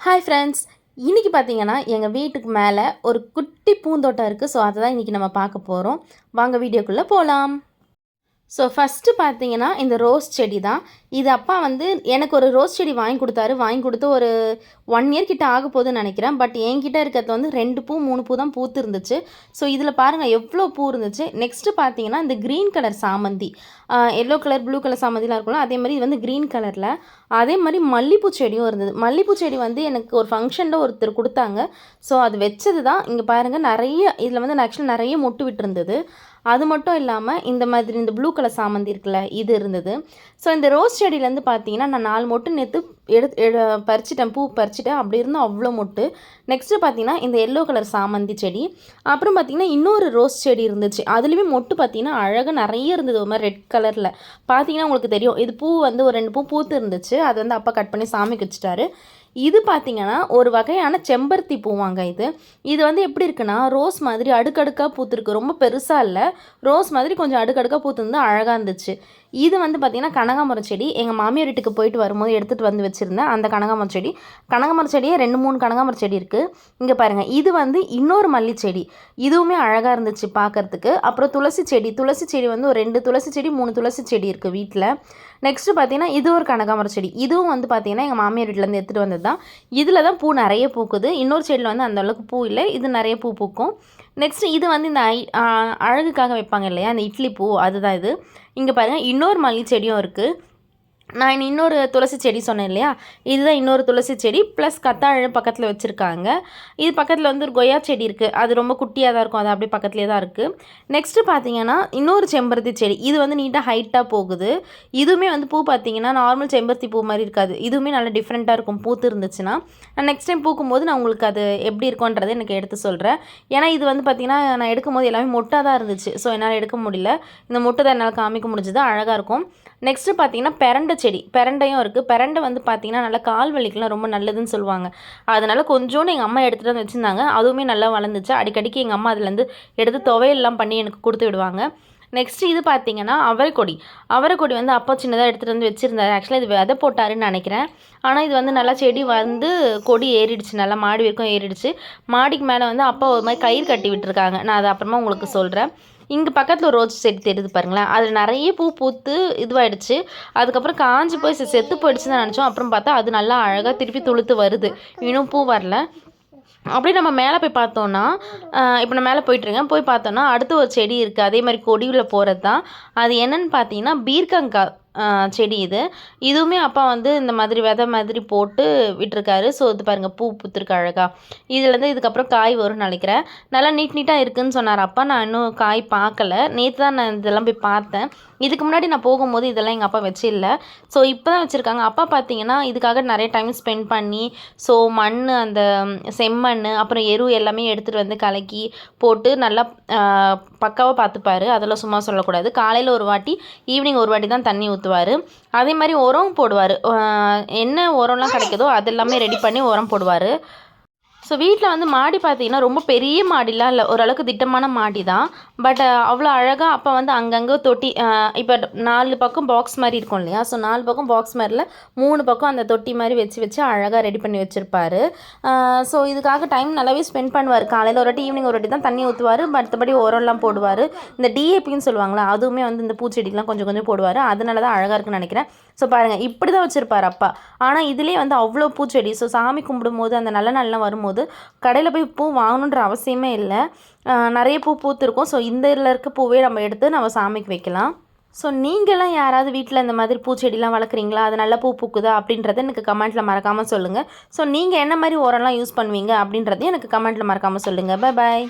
Hi friends இன்றைக்கி பார்த்தீங்கன்னா எங்கள் வீட்டுக்கு மேலே ஒரு குட்டி பூந்தோட்டம் இருக்குது ஸோ அதை தான் இன்றைக்கி நம்ம பார்க்க போகிறோம் வாங்க வீடியோக்குள்ளே போகலாம் ஸோ ஃபஸ்ட்டு பார்த்தீங்கன்னா இந்த ரோஸ் செடி தான். இது அப்பா வந்து எனக்கு ஒரு ரோஸ் செடி வாங்கி கொடுத்தாரு. வாங்கி கொடுத்து ஒரு ஒன் இயர் கிட்ட ஆக போகுதுன்னு நினைக்கிறேன். பட் என்கிட்ட இருக்கிறது வந்து ரெண்டு பூ மூணு பூ தான் பூத்து இருந்துச்சு ஸோ இதில் பாருங்கள் எவ்வளோ பூ இருந்துச்சு. நெக்ஸ்ட்டு பார்த்தீங்கன்னா இந்த க்ரீன் கலர் சாமந்தி. எல்லோ கலர் ப்ளூ கலர் சாமந்திலாம் இருக்கும்ல அதே மாதிரி இது வந்து க்ரீன் கலரில் அதே மாதிரி மல்லிப்பூ செடியும் இருந்தது. மல்லிப்பூ செடி வந்து எனக்கு ஒரு ஃபங்க்ஷனில் ஒருத்தர் கொடுத்தாங்க. ஸோ அது வச்சது தான். இங்கே பாருங்கள் நிறைய இதில் வந்து ஆக்சுவலி நிறைய மொட்டு விட்டுருந்தது. அது மட்டும் இல்லாமல் இந்த மாதிரி இந்த ப்ளூ கலர் சாமந்தி இருக்குல்ல இது இருந்தது. ஸோ இந்த ரோஸ் செடியிலேருந்து பார்த்தீங்கன்னா நான் நாலு மொட்டு நேற்று எடு பறிச்சிட்டேன். பூ பறிச்சிட்டேன். அப்படி இருந்தும் அவ்வளோ மொட்டு. நெக்ஸ்ட்டு பார்த்தீங்கன்னா இந்த எல்லோ கலர் சாமந்தி செடி. அப்புறம் பார்த்தீங்கன்னா இன்னொரு ரோஸ் செடி இருந்துச்சு. அதுலேயுமே மொட்டு பார்த்தீங்கன்னா அழகாக நிறைய இருந்தது. ஒரு மாதிரி ரெட் கலரில் பார்த்தீங்கன்னா உங்களுக்கு தெரியும். இது பூ வந்து ஒரு ரெண்டு பூ பூத்து இருந்துச்சு. அது வந்து அப்பா கட் பண்ணி சாமிக்கு வச்சுட்டாரு. இது பார்த்திங்கன்னா ஒரு வகையான செம்பருத்தி பூவாங்க இது. இது வந்து எப்படி இருக்குன்னா ரோஸ் மாதிரி அடுக்கடுக்காக பூத்துருக்கு. ரொம்ப பெருசாக இல்லை. ரோஸ் மாதிரி கொஞ்சம் அடுக்கடுக்காக பூத்துருந்து அழகாக இருந்துச்சு. இது வந்து பார்த்திங்கன்னா கனகாமரம் செடி. எங்கள் மாமியார் வீட்டுக்கு போயிட்டு வரும்போது எடுத்துகிட்டு வந்து வச்சுருந்தேன் அந்த கனகாமரம் செடி. கனகாமரம் செடியே ரெண்டு மூணு கனகாமரம் செடி இருக்குது இங்கே பாருங்கள் இது வந்து இன்னொரு மல்லி செடி. இதுவுமே அழகாக இருந்துச்சு பார்க்குறதுக்கு அப்புறம் துளசி செடி. துளசி செடி வந்து ஒரு ரெண்டு துளசி செடி மூணு துளசி செடி இருக்குது வீட்டில் நெக்ஸ்ட்டு பார்த்தீங்கன்னா இது ஒரு கனகாமரம் செடி. இதுவும் வந்து பார்த்திங்கன்னா எங்கள் மாமியார் வீட்டிலேருந்து எடுத்துகிட்டு வந்தது தான். இதில் தான் பூ நிறைய பூக்குது. இன்னொரு செடியில் வந்து அந்தளவுக்கு பூ இல்லை. இது நிறைய பூ பூக்கும். நெக்ஸ்ட்டு இது வந்து இந்த ஐ அழகுக்காக வைப்பாங்க இல்லையா? அந்த இட்லி பூ அதுதான் இது. இங்கே பாருங்கள் இன்னொரு மல்லி செடியும் இருக்குது நான் இன்னொரு துளசி செடி சொன்னேன் இல்லையா? இதுதான் இன்னொரு துளசி செடி. ப்ளஸ் கத்தாழை பக்கத்தில் வச்சுருக்காங்க. இது பக்கத்தில் வந்து ஒரு கொய்யா செடி இருக்குது அது ரொம்ப குட்டியாக தான் இருக்கும். அது அப்படியே பக்கத்துலேயே தான் இருக்குது நெக்ஸ்ட்டு பார்த்தீங்கன்னா இன்னொரு செம்பருத்தி செடி. இது வந்து நீட்டாக ஹைட்டாக போகுது. இதுவுமே வந்து பூ பார்த்தீங்கன்னா நார்மல் செம்பருத்தி பூ மாதிரி இருக்காது. இதுவுமே நல்லா டிஃப்ரெண்ட்டாக இருக்கும். பூத்து இருந்துச்சுன்னா. நான் நெக்ஸ்ட் டைம் பூக்கும்போது நான் உங்களுக்கு அது எப்படி இருக்கும்ன்றதை எனக்கு எடுத்து சொல்கிறேன் ஏன்னா இது வந்து பார்த்திங்கன்னா நான் எடுக்கும்போது எல்லாமே மொட்டாக தான் இருந்துச்சு. ஸோ என்னால் எடுக்க முடியல. இந்த மொட்டை தான் என்னால் காமிக்க முடிஞ்சது. அழகாக இருக்கும். நெக்ஸ்ட்டு பார்த்தீங்கன்னா பெரண்டை செடி பெரண்டையும் இருக்குது பெரண்டை வந்து பார்த்திங்கன்னா நல்லா கால் வலிக்கெலாம் ரொம்ப நல்லதுன்னு சொல்லுவாங்க. அதனால் கொஞ்சோண்டு எங்கள் அம்மா எடுத்துகிட்டு வந்து வச்சுருந்தாங்க. அதுவுமே நல்லா வளர்ந்துச்சு. அடிக்கடிக்கு எங்கள் அம்மா அதுலேருந்து எடுத்து துவையெல்லாம் பண்ணி எனக்கு கொடுத்து விடுவாங்க. நெக்ஸ்ட்டு இது பார்த்தீங்கன்னா அவரைக்கொடி அவரைக்கொடி வந்து அப்பா சின்னதாக எடுத்துகிட்டு வந்து வச்சுருந்தாரு. ஆக்சுவலாக இது விதை போட்டாருன்னு நினைக்கிறேன். ஆனால் இது வந்து நல்லா செடி வந்து கொடி ஏறிடுச்சு. நல்லா மாடி வரைக்கும் ஏறிடுச்சு. மாடிக்கு மேலே வந்து அப்பா ஒரு மாதிரி கயிறு கட்டி விட்டுருக்காங்க. நான் அதை அப்புறமா உங்களுக்கு சொல்கிறேன் இங்கே பக்கத்தில் ஒரு ரோஸ் செடி தெரியுது பாருங்களேன். அதில் நிறைய பூ பூத்து இதுவாகிடுச்சு அதுக்கப்புறம் காஞ்சி போய் செத்து போயிடுச்சுன்னு நினச்சோம். அப்புறம் பார்த்தா அது நல்லா அழகாக திருப்பி துளுத்து வருது. இன்னும் பூ வரல. அப்படியே நம்ம மேலே போய் பார்த்தோன்னா இப்போ நான் மேலே போயிட்டுருக்கேன். போய் பார்த்தோன்னா அடுத்து ஒரு செடி இருக்குது அதே மாதிரி கொடியில் போகிறது தான் அது என்னென்னு பார்த்தீங்கன்னா பீர்க்கங்காய் செடி இது. இதுவுமே அப்பா வந்து இந்த மாதிரி விதை மாதிரி போட்டு விட்டுருக்காரு. ஸோ இது பாருங்கள் பூ பூத்துருக்கு அழகாக இதுலேருந்து இதுக்கப்புறம் காய் வரும்னு நினைக்கிறேன். நல்லா நீட் நீட்டாக இருக்குதுன்னு சொன்னார் அப்பா. நான் இன்னும் காய் பார்க்கல. நேற்று தான் நான் இதெல்லாம் போய் பார்த்தேன். இதுக்கு முன்னாடி நான் போகும்போது இதெல்லாம் எங்கள் அப்பா வச்சில்ல. ஸோ இப்போ தான் வச்சுருக்காங்க. அப்பா பார்த்தீங்கன்னா இதுக்காக நிறைய டைம் ஸ்பெண்ட் பண்ணி ஸோ மண் அந்த செம்மண் அப்புறம் எரு எல்லாமே எடுத்துகிட்டு வந்து கலக்கி போட்டு நல்லா பக்காவாக பார்த்துப்பாரு. அதெல்லாம் சும்மா சொல்லக்கூடாது. காலையில் ஒரு வாட்டி ஈவினிங் ஒரு வாட்டி தான் தண்ணி ஊற்று ஊற்றுவார் அதே மாதிரி உரம் போடுவார். என்ன உரம்லாம் கிடைக்குதோ அது எல்லாமே ரெடி பண்ணி உரம் போடுவார். ஸோ வீட்டில் வந்து மாடி பார்த்தீங்கன்னா ரொம்ப பெரிய மாடிலாம் இல்லை. ஓரளவுக்கு திட்டமான மாடி தான் பட் அவ்வளோ அழகாக அப்போ வந்து அங்கங்கே தொட்டி இப்போ நாலு பக்கம் பாக்ஸ் மாதிரி இருக்கும் இல்லையா? ஸோ நாலு பக்கம் பாக்ஸ் மாதிரில மூணு பக்கம் அந்த தொட்டி மாதிரி வச்சு வச்சு அழகாக ரெடி பண்ணி வச்சுருப்பாரு. ஸோ இதுக்காக டைம் நல்லாவே ஸ்பெண்ட் பண்ணுவார். காலையில் ஒரு வாட்டி ஈவினிங் ஒரு வாட்டி தான் தண்ணி ஊற்றுவார் மற்றபடி உரம்லாம் போடுவார். இந்த டிஏபின்னு சொல்லுவாங்களா? அதுவுமே வந்து இந்த பூச்செடிக்கெலாம் கொஞ்சம் கொஞ்சம் போடுவார். அதனால தான் அழகாக இருக்குன்னு நினைக்கிறேன். ஸோ பாருங்கள் இப்படி தான் வச்சுருப்பார் அப்பா. ஆனால் இதுலேயே வந்து அவ்வளோ பூச்செடி. ஸோ சாமி கும்பிடும்போது அந்த நல்ல நாள்லாம் வரும்போது கடையில் போய் பூ வாங்கணுன்ற அவசியமே இல்லை. நிறைய பூ பூத்துருக்கும். ஸோ இந்த இதில் இருக்க பூவே நம்ம எடுத்து நம்ம சாமிக்கு வைக்கலாம். ஸோ நீங்களாம் யாராவது வீட்டில் இந்த மாதிரி பூச்செடிலாம் வளர்க்குறீங்களா? அது நல்ல பூ பூக்குதா? அப்படின்றத எனக்கு கமெண்ட்டில் மறக்காமல் சொல்லுங்கள் ஸோ நீங்கள் என்ன மாதிரி உரம்லாம் யூஸ் பண்ணுவீங்க? அப்படின்றதையும் எனக்கு கமெண்ட்டில் மறக்காமல் சொல்லுங்கள் பாய் பாய்